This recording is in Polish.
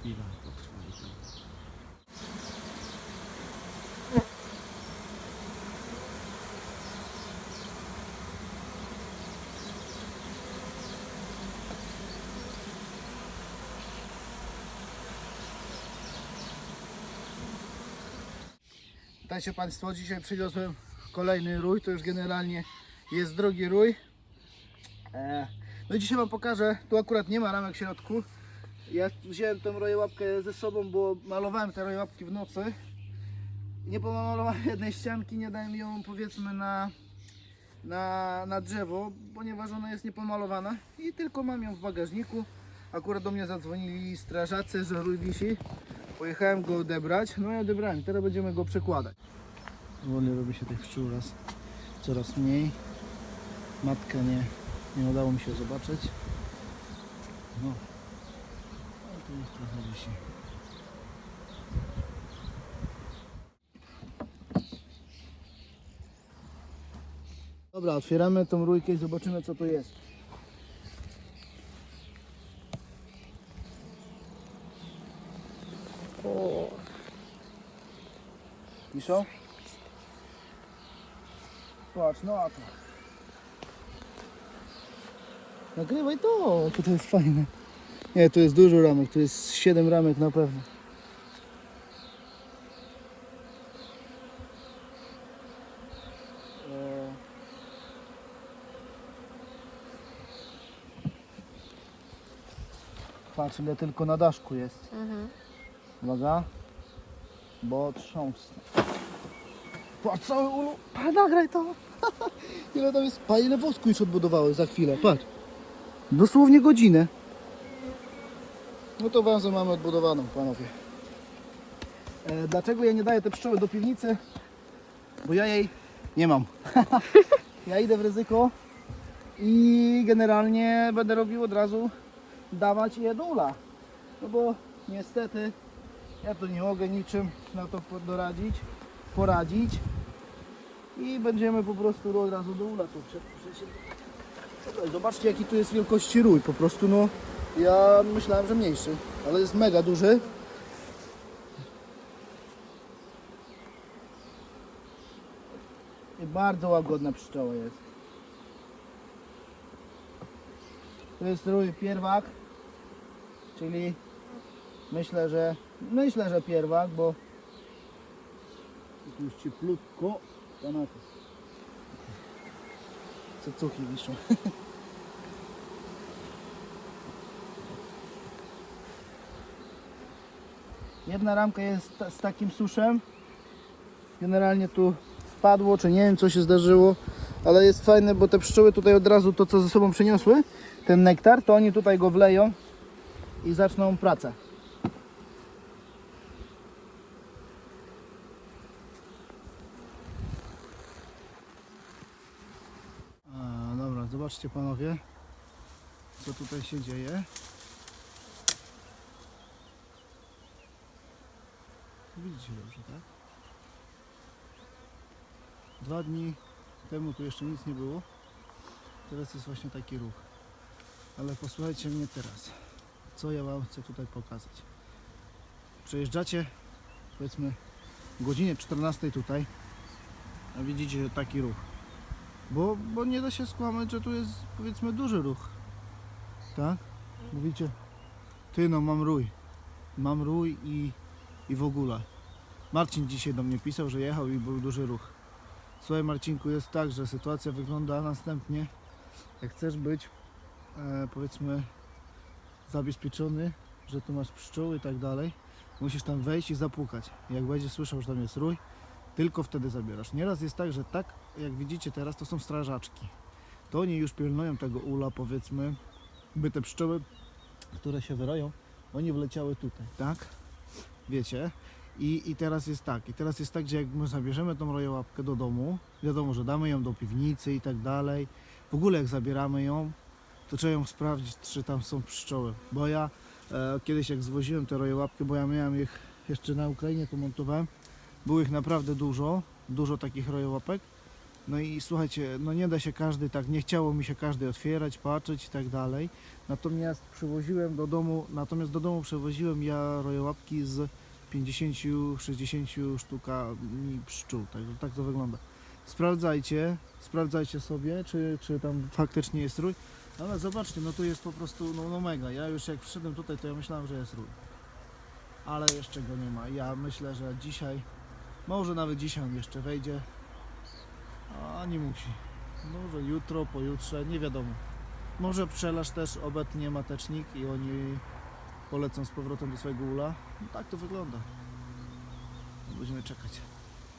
Chwila potrwa i tak. Witajcie Państwo, dzisiaj przywiozłem kolejny rój, to już generalnie jest drogi rój. E, no i dzisiaj Wam pokażę, tu akurat nie ma ramek w środku. Ja wziąłem tę rojełapkę ze sobą, bo malowałem te rojełapki w nocy. Nie pomalowałem jednej ścianki, nie dałem ją powiedzmy na, na, na drzewo, ponieważ ona jest niepomalowana i tylko mam ją w bagażniku. Akurat do mnie zadzwonili strażacy, że rój. Pojechałem go odebrać, no i odebrałem. Teraz będziemy go przekładać. Powoli robi się tych pszczół raz, coraz mniej. Matkę nie, nie udało mi się zobaczyć. No, tu ich trochę wisi. Dobra, otwieramy tą rójkę i zobaczymy co to jest. O. Piszą? Patrz, no a to. Nagrywaj to, to jest fajne. Nie, tu jest dużo ramek, tu jest 7 ramek na pewno. Patrz ile tylko na daszku jest. Uwaga. Bo trząsnę. Patrz cały ulu. Patrz, nagraj to. ile tam jest. Pa, ile wosku już odbudowałeś za chwilę. Patrz. Dosłownie godzinę. No to węzę mamy odbudowaną, panowie. E, dlaczego ja nie daję te pszczoły do piwnicy? Bo ja jej nie mam. ja idę w ryzyko i generalnie będę robił od razu dawać je do ula. No bo niestety ja tu nie mogę niczym na to doradzić, poradzić i będziemy po prostu od razu do ula tu prze- przecie- Dobra, Zobaczcie jaki tu jest wielkości rój, po prostu no ja myślałem, że mniejszy, ale jest mega duży. I bardzo łagodna pszczoła jest. To jest rój pierwak, czyli myślę, że myślę, że pierwak, bo tu jest cieplutko. Cecuchi wiszą. Jedna ramka jest z takim suszem. Generalnie tu spadło, czy nie wiem co się zdarzyło, ale jest fajne, bo te pszczoły tutaj od razu to co ze sobą przyniosły, ten nektar, to oni tutaj go wleją i zaczną pracę. A, dobra, zobaczcie panowie, co tutaj się dzieje. Widzicie dobrze, tak? Dwa dni temu tu jeszcze nic nie było. Teraz jest właśnie taki ruch. Ale posłuchajcie mnie teraz. Co ja Wam chcę tutaj pokazać. Przejeżdżacie powiedzmy godzinie 14 tutaj, a widzicie taki ruch. Bo, bo nie da się skłamać, że tu jest powiedzmy duży ruch. Tak? Mówicie, ty no mam rój. Mam rój i, i w ogóle. Marcin dzisiaj do mnie pisał, że jechał i był duży ruch. Słuchaj Marcinku, jest tak, że sytuacja wygląda następnie. Jak chcesz być e, powiedzmy zabezpieczony, że tu masz pszczół i tak dalej, musisz tam wejść i zapukać. Jak będziesz słyszał, że tam jest rój, tylko wtedy zabierasz. Nieraz jest tak, że tak jak widzicie teraz, to są strażaczki. To oni już pilnują tego ula, powiedzmy, by te pszczoły, które się wyroją, oni wleciały tutaj, tak? Wiecie? I, I teraz jest tak, i teraz jest tak, że jak my zabierzemy tą rojołapkę do domu, wiadomo, że damy ją do piwnicy i tak dalej. W ogóle jak zabieramy ją, to trzeba ją sprawdzić, czy tam są pszczoły. Bo ja e, kiedyś jak zwoziłem te rojołapki, bo ja miałem ich jeszcze na Ukrainie, tu montowałem, było ich naprawdę dużo, dużo takich rojołapek No i słuchajcie, no nie da się każdy tak, nie chciało mi się każdy otwierać, patrzeć i tak dalej. Natomiast przywoziłem do domu, natomiast do domu przewoziłem ja rojołapki z 50-60 sztukami pszczół. Tak, tak to wygląda. Sprawdzajcie, sprawdzajcie sobie, czy, czy tam faktycznie jest rój. Ale zobaczcie, no tu jest po prostu no, no mega. Ja już jak przyszedłem tutaj, to ja myślałem, że jest rój. Ale jeszcze go nie ma. Ja myślę, że dzisiaj, może nawet dzisiaj on jeszcze wejdzie. A nie musi. Może jutro, pojutrze, nie wiadomo. Może pszczelarz też obetnie matecznik i oni polecą z powrotem do swojego ula. No tak to wygląda. Będziemy czekać.